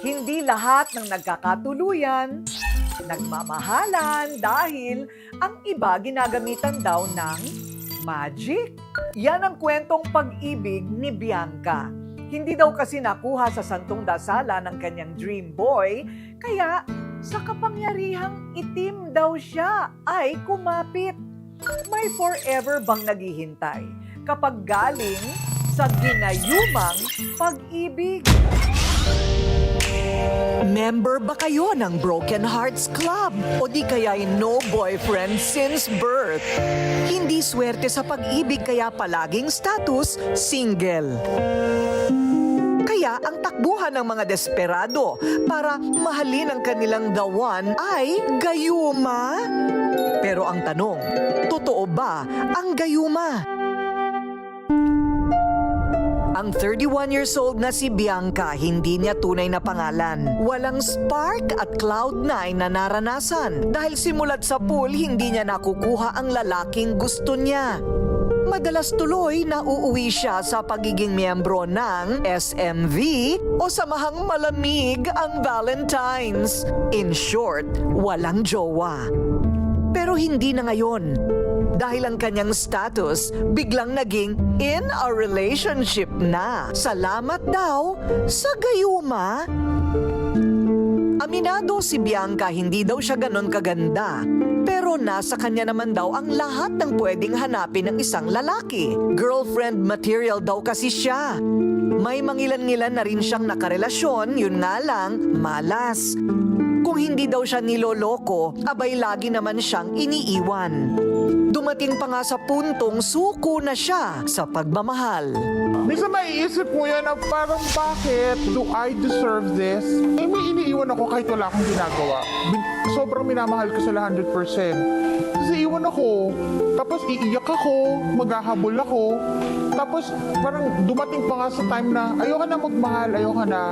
Hindi lahat ng nagkakatuluyan, nagmamahalan dahil ang iba ginagamitan daw ng magic. Yan ang kwentong pag-ibig ni Bianca. Hindi daw kasi nakuha sa santong dasala ng kanyang dream boy, kaya sa kapangyarihang itim daw siya ay kumapit. May forever bang naghihintay kapag galing sa ginayumang pag-ibig? Member ba kayo ng Broken Hearts Club? O di kaya'y no boyfriend since birth? Hindi swerte sa pag-ibig kaya palaging status single. Kaya ang takbuhan ng mga desperado para mahalin ang kanilang the one ay gayuma. Pero ang tanong, totoo ba ang gayuma? Ang 31 years old na si Bianca, hindi niya tunay na pangalan. Walang spark at cloud9 na naranasan. Dahil simulat sa pool, hindi niya nakukuha ang lalaking gusto niya. Madalas tuloy na uuwi siya sa pagiging miyembro ng SMV o samahang malamig ang Valentine's. In short, walang jowa. Pero hindi na ngayon. Dahil ang kanyang status biglang naging in a relationship na. Salamat daw sa gayuma. Aminado si Bianca hindi daw siya ganon kaganda. Pero nasa kanya naman daw ang lahat ng pwedeng hanapin ng isang lalaki. Girlfriend material daw kasi siya. May mangilan-ngilan na rin siyang nakarelasyon, yun nga lang, malas. Kung hindi daw siya niloloko, abay lagi naman siyang iniiwan. Dumating pa nga sa puntong suko na siya sa pagmamahal. Minsan maiisip mo yan na parang bakit do I deserve this? Eh may iniiwan ako kahit wala akong ginagawa. Sobrang minamahal ko sila 100%. Kasi iwan ako, tapos iiyak ako, maghahabol ako. Tapos parang dumating pa nga sa time na ayoko na magmahal, ayoko na.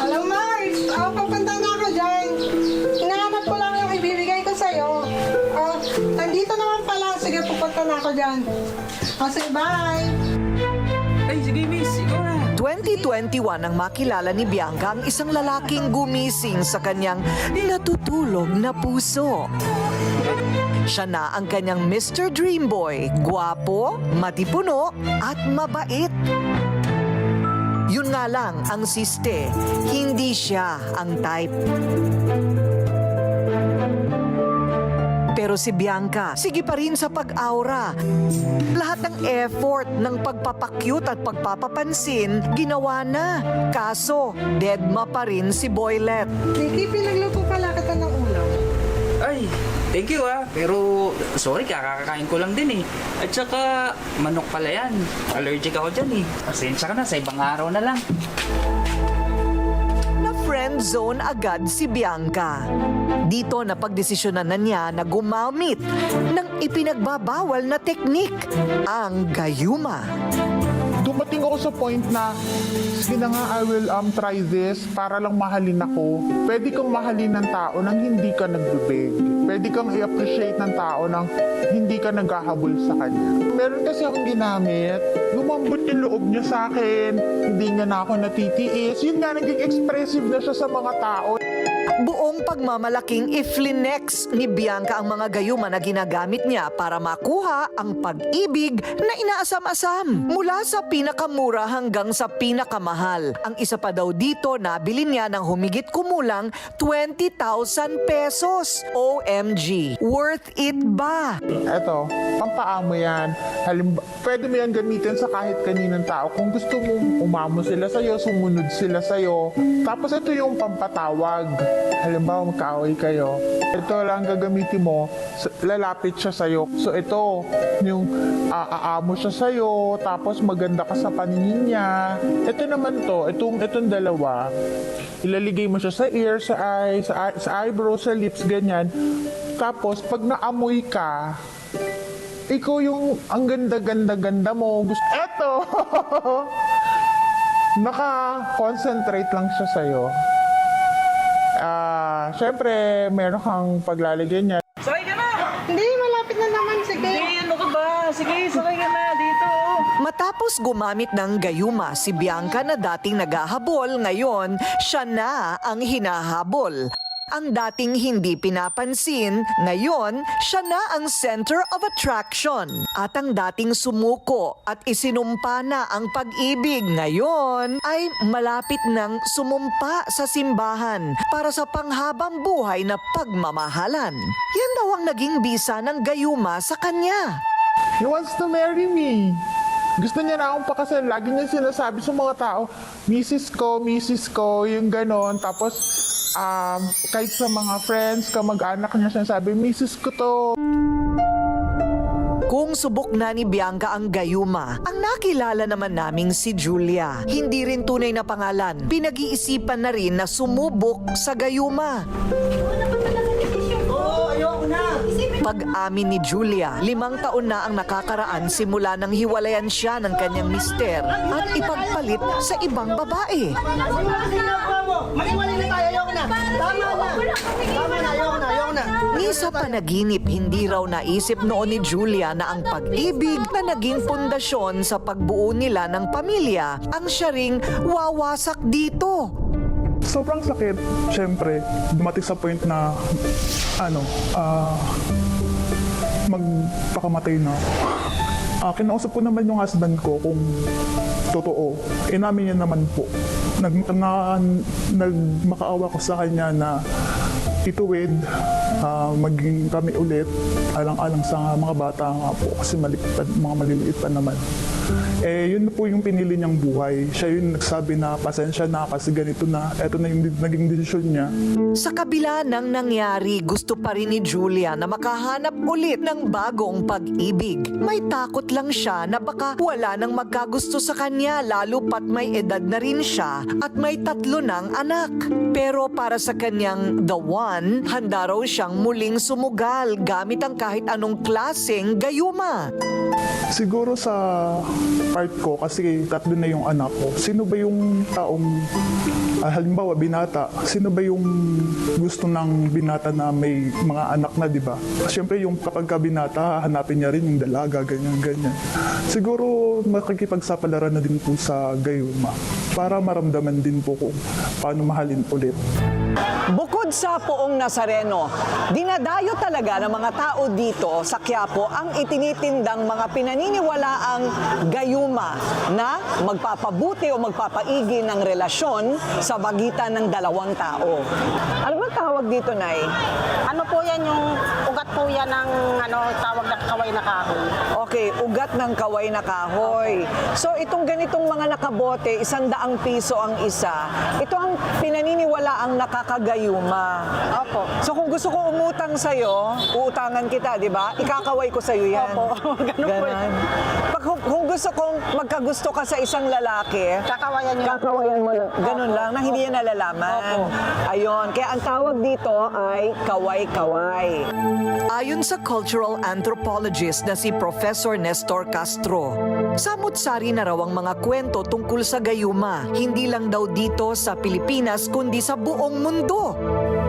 Alam Mars, oh, papunta na ako dyan. Hinahanap ko lang yung ibibigay ko sa'yo. Oh, nandito pupunta na ako dyan. Oh, bye. Ay, sige miss, ikaw na. 2021 nang makilala ni Bianca ang isang lalaking gumising sa kanyang natutulog na puso. Siya na ang kanyang Mr. Dreamboy, gwapo, matipuno at mabait. Yun nga lang ang siste, hindi siya ang type. Pero si Bianca, sige pa rin sa pag-aura. Lahat ng effort ng pagpapakyut at pagpapapansin, ginawa na. Kaso, deadma pa rin si Boylet. Nikki, pinagluto pala kita ng ulam. Ay, thank you ah. Pero, sorry, kakakain ko lang din eh. At saka, manok pala yan. Allergic ako dyan eh. Pasensya ka na, sa ibang araw na lang. Na friend zone agad si Bianca. Dito napagdesisyonan na niya na gumamit ng ipinagbabawal na teknik, ang gayuma. Dumating ako sa point na, sige na nga, I will um, try this para lang mahalin ako. Pwede kang mahalin ng tao nang hindi ka nagbibig. Pwede kang i-appreciate ng tao nang hindi ka naghahabol sa kanya. Meron kasi akong ginamit, lumambot yung loob niya sa akin, hindi niya na ako natitiis. Yun nga, naging expressive na siya sa mga tao. Buong pagmamalaking iflinex ni Bianca ang mga gayuma na ginagamit niya para makuha ang pag-ibig na inaasam-asam. Mula sa pinakamura hanggang sa pinakamahal. Ang isa pa daw dito, nabili niya ng humigit kumulang 20,000 pesos. OMG, worth it ba? Eto, pampaamo yan. Halimba, pwede mo yan gamitin sa kahit kaninang tao. Kung gusto mo umamo sila sa'yo, sumunod sila sa'yo. Tapos ito yung pampatawag. Halimbawa, magkaaway kayo. Ito lang gagamitin mo, lalapit siya sa'yo. So ito, yung aaamo siya sa'yo, tapos maganda ka sa paningin niya. Ito naman to, itong, itong dalawa, ilaligay mo siya sa ear, sa eye, sa, sa eyebrow, sa lips, ganyan. Tapos, pag naamoy ka, ikaw yung ang ganda-ganda-ganda mo. Gusto, eto! Naka-concentrate lang siya sa'yo. Ah, syempre, meron kang paglalagay niya. Sakay ka na! Hindi, malapit na naman. Sige. Hindi, ano ka ba? Sige, sakay ka na dito. Matapos Matapos gumamit ng gayuma si Bianca na dating naghahabol, ngayon siya na ang hinahabol. Ang dating hindi pinapansin, ngayon siya na ang center of attraction. At ang dating sumuko at isinumpa na ang pag-ibig ngayon ay malapit ng sumumpa sa simbahan para sa panghabang buhay na pagmamahalan. Yan daw ang naging bisa ng gayuma sa kanya. He wants to marry me. Gusto niya na akong pakasal. Lagi niya sinasabi sa mga tao, Mrs. ko, Mrs. ko, yung ganon. Tapos, um, kahit sa mga friends, kamag-anak niya sinasabi, Mrs. ko to. Kung subok na ni Bianca ang gayuma, ang nakilala naman naming si Julia. Hindi rin tunay na pangalan. Pinag-iisipan na rin na sumubok sa gayuma. Pag-amin ni Julia, limang taon na ang nakakaraan simula nang hiwalayan siya ng kanyang mister at ipagpalit sa ibang babae. Mag-iwalay na tayo. Tama na. Tama na, ayoko na, ayoko na. Ni sa panaginip, hindi raw naisip noon ni Julia na ang pag-ibig na naging pundasyon sa pagbuo nila ng pamilya ang siya ring wawasak dito. Sobrang sakit, syempre. Dumating sa point na, ano, ah, magpakamatay na ako. Ah, kinausap ko naman yung husband ko kung totoo. Inamin niya naman po. Nag, na, nagmakaawa ko sa kanya na ituwid, ah, maging kami ulit, alang-alang sa mga bata nga po kasi maliit pa, mga maliliit pa naman. Eh, yun po yung pinili niyang buhay. Siya yung nagsabi na pasensya na kasi ganito na, eto na yung naging desisyon niya. Sa kabila ng nangyari, gusto pa rin ni Julia na makahanap ulit ng bagong pag-ibig. May takot lang siya na baka wala nang magkagusto sa kanya lalo pat may edad na rin siya at may tatlo ng anak. Pero para sa kanyang the one, handa raw siyang muling sumugal gamit ang kahit anong klaseng gayuma. Siguro sa part ko, kasi tatlo na yung anak ko, sino ba yung taong, ah, halimbawa binata, sino ba yung gusto ng binata na may mga anak na, di ba? Siyempre yung kapag ka binata, hanapin niya rin yung dalaga, ganyan, ganyan. Siguro makikipagsapalaran na din po sa gayuma para maramdaman din po kung paano mahalin ulit. Bukod sa poong Nazareno, dinadayo talaga ng mga tao dito sa Quiapo ang itinitindang mga pinaniniwalaang gayuma na magpapabuti o magpapaigi ng relasyon sa bagitan ng dalawang tao. Ano ba tawag dito, Nay? Ano po yan yung ugat po yan ng ano, tawag na kaway na kahoy. Okay, ugat ng kaway na kahoy. So itong ganitong mga nakabote, isang daang piso ang isa. Ito ang pinaniniwala ang nakakagayuma. So kung gusto ko umutang sa'yo, uutangan kita, di ba? Ikakaway ko sa'yo yan. Opo, ganun po. Pag kung, kung gusto kong magkagusto ka sa isang lalaki, Kakawayan niyo. kakawayan mo lang. Ganun lang, na hindi yan nalalaman. Opo. Ayun, kaya ang tawag dito ay kaway-kaway. Ayon sa cultural anthropologist na si Professor Nestor Castro, samut-sari na raw ang mga kwento tungkol sa gayuma, hindi lang daw dito sa Pilipinas kundi sa buong mundo.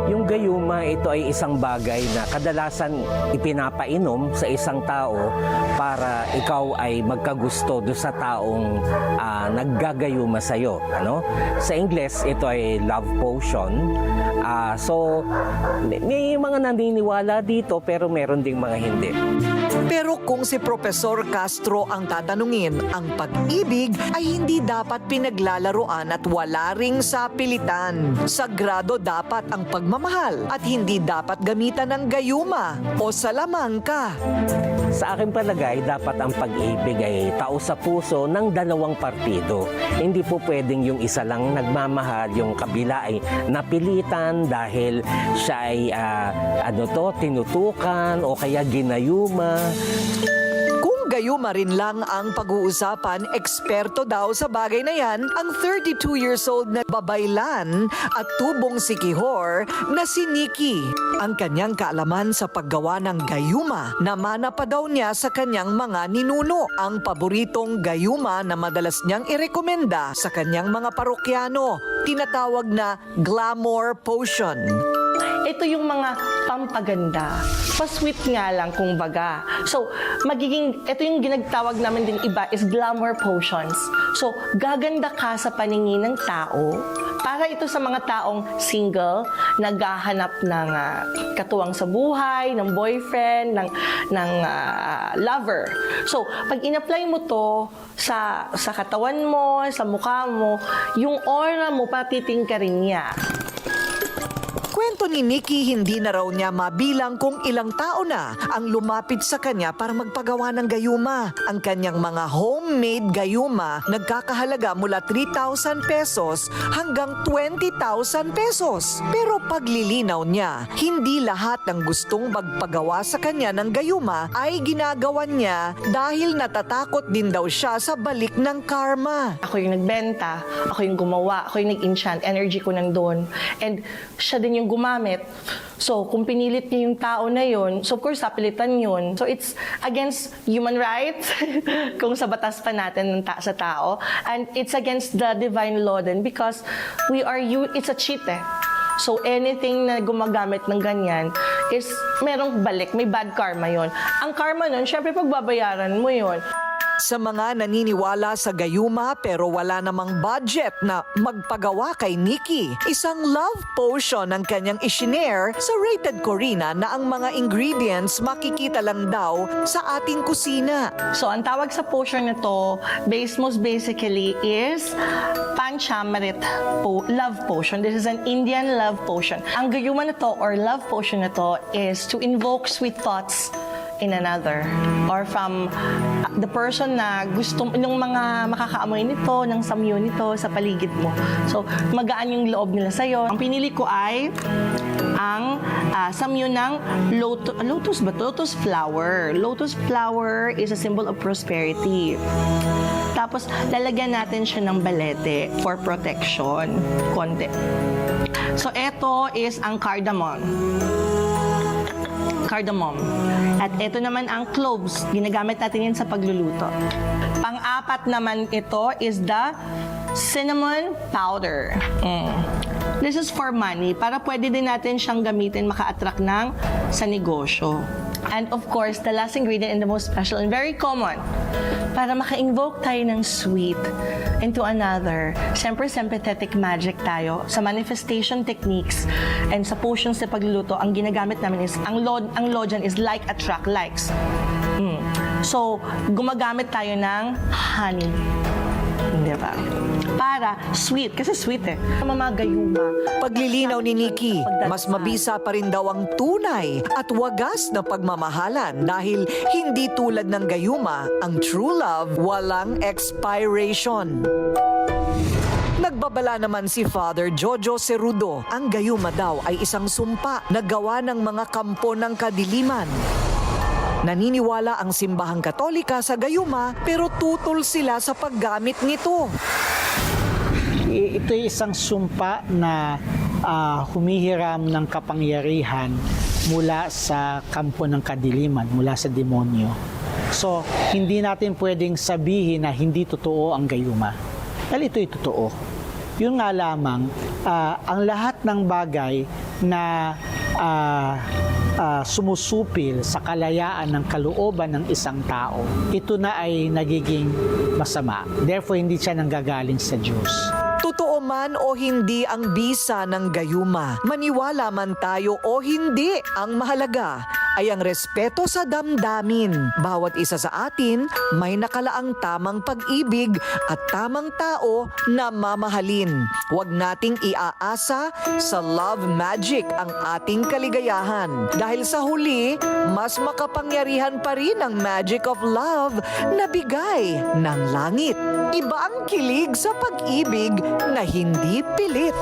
Yung gayuma, ito ay isang bagay na kadalasan ipinapainom sa isang tao para ikaw ay magkagusto do sa taong ah, naggagayuma sa iyo. Ano? Sa Ingles, ito ay love potion. Ah, so, may mga naniniwala dito pero meron ding mga hindi. Pero kung si Professor Castro ang tatanungin, ang pag-ibig ay hindi dapat pinaglalaroan at wala ring sapilitan. Sagrado dapat ang pagmamahal at hindi dapat gamitan ng gayuma o salamangka. Sa aking palagay, dapat ang pag-ibig ay tao sa puso ng dalawang partido. Hindi po pwedeng yung isa lang nagmamahal, yung kabila ay napilitan dahil siya ay ah, ano to, tinutukan o kaya ginayuma. Kung gayuma rin lang ang pag-uusapan, eksperto daw sa bagay na yan ang 32 years old na babaylan at tubong sikihor na si Nikki. Ang kanyang kaalaman sa paggawa ng gayuma, namana pa daw niya sa kanyang mga ninuno. Ang paboritong gayuma na madalas niyang irekomenda sa kanyang mga parokyano, tinatawag na glamour potion. Ito yung mga pampaganda. Pa-sweet nga lang, kung baga. So, magiging, ito yung ginagtawag namin din iba is glamour potions. So, gaganda ka sa paningin ng tao para ito sa mga taong single, naghahanap ng ah, katuwang sa buhay, ng boyfriend, ng, ng ah, lover. So, pag in-apply mo to sa, sa katawan mo, sa mukha mo, yung aura mo, patitingkarin niya. Kwento ni Nikki hindi na raw niya mabilang kung ilang tao na ang lumapit sa kanya para magpagawa ng gayuma. Ang kanyang mga homemade gayuma nagkakahalaga mula 3,000 pesos hanggang 20,000 pesos. Pero paglilinaw niya, hindi lahat ng gustong magpagawa sa kanya ng gayuma ay ginagawa niya dahil natatakot din daw siya sa balik ng karma. Ako yung nagbenta, ako yung gumawa, ako yung nag-enchant, energy ko nandun. And siya din yung gumamit. So, kung pinilit niya yung tao na yun, so of course, sapilitan yun. So, it's against human rights, kung sa batas pa natin ng ta- sa tao. And it's against the divine law din because we are, you, it's a cheat eh. So, anything na gumagamit ng ganyan is merong balik, may bad karma yon. Ang karma nun, syempre pagbabayaran mo yon. Sa mga naniniwala sa gayuma pero wala namang budget na magpagawa kay Nikki, isang love potion ang kanyang isinare sa Rated Corina na ang mga ingredients makikita lang daw sa ating kusina. So, ang tawag sa potion na to, base most basically is Panchamrit po, love potion. This is an Indian love potion. Ang gayuma na to or love potion na to is to invoke sweet thoughts in another or from the person na gusto yung mga makakaamoy nito ng samyo nito sa paligid mo. So, magaan yung loob nila sa'yo. Ang pinili ko ay ang ah, samyo ng lotus, lotus ba? Lotus flower. Lotus flower is a symbol of prosperity. Tapos, lalagyan natin siya ng balete for protection. Konti. So, ito is ang cardamom cardamom. At ito naman ang cloves. Ginagamit natin yan sa pagluluto. Pang-apat naman ito is the cinnamon powder. Mm. This is for money. Para pwede din natin siyang gamitin maka-attract ng sa negosyo. And of course, the last ingredient and the most special and very common para maka-invoke tayo ng sweet into another. Siyempre, sympathetic magic tayo. Sa manifestation techniques and sa potions sa pagluluto, ang ginagamit namin is, ang law, ang law dyan is like attract likes. Mm. So, gumagamit tayo ng honey. Di ba? Para sweet, kasi sweet eh. Mamagayuma. Paglilinaw ni Nikki, mas mabisa pa rin daw ang tunay at wagas na pagmamahalan dahil hindi tulad ng gayuma, ang true love walang expiration. Nagbabala naman si Father Jojo Cerudo. Ang gayuma daw ay isang sumpa na gawa ng mga kampo ng kadiliman. Naniniwala ang simbahang katolika sa gayuma pero tutol sila sa paggamit nito. I- Ito ay isang sumpa na ah, humihiram ng kapangyarihan mula sa kampo ng kadiliman, mula sa demonyo. So, hindi natin pwedeng sabihin na hindi totoo ang gayuma. Dahil ito'y totoo. Yun nga lamang, ah, ang lahat ng bagay na ah, ah, sumusupil sa kalayaan ng kalooban ng isang tao, ito na ay nagiging masama. Therefore, hindi siya nanggagaling sa Diyos. Totoo man o hindi ang bisa ng gayuma, maniwala man tayo o hindi, ang mahalaga ay ang respeto sa damdamin. Bawat isa sa atin may nakalaang tamang pag-ibig at tamang tao na mamahalin. Huwag nating iaasa sa love magic ang ating kaligayahan. Dahil sa huli, mas makapangyarihan pa rin ang magic of love na bigay ng langit. Iba ang kilig sa pag-ibig na hindi pilit.